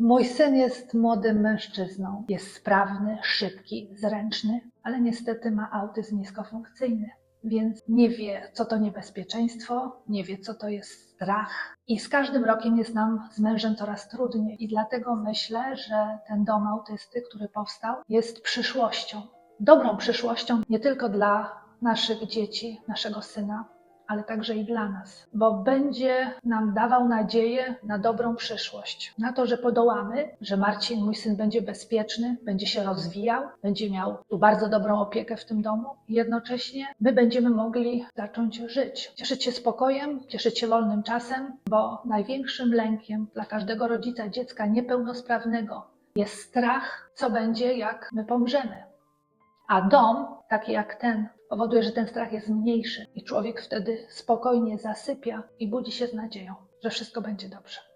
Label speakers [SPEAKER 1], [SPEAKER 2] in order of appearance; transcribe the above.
[SPEAKER 1] Mój syn jest młodym mężczyzną. Jest sprawny, szybki, zręczny, ale niestety ma autyzm niskofunkcyjny. Więc nie wie, co to niebezpieczeństwo, nie wie, co to jest strach. I z każdym rokiem jest nam z mężem coraz trudniej. I dlatego myślę, że ten dom autysty, który powstał, jest przyszłością. Dobrą przyszłością nie tylko dla naszych dzieci, naszego syna, ale także i dla nas, bo będzie nam dawał nadzieję na dobrą przyszłość, na to, że podołamy, że Marcin, mój syn, będzie bezpieczny, będzie się rozwijał, będzie miał tu bardzo dobrą opiekę w tym domu i jednocześnie my będziemy mogli zacząć żyć, cieszyć się spokojem, cieszyć się wolnym czasem, bo największym lękiem dla każdego rodzica dziecka niepełnosprawnego jest strach, co będzie, jak my pomrzemy. A dom, taki jak ten, powoduje, że ten strach jest mniejszy i człowiek wtedy spokojnie zasypia i budzi się z nadzieją, że wszystko będzie dobrze.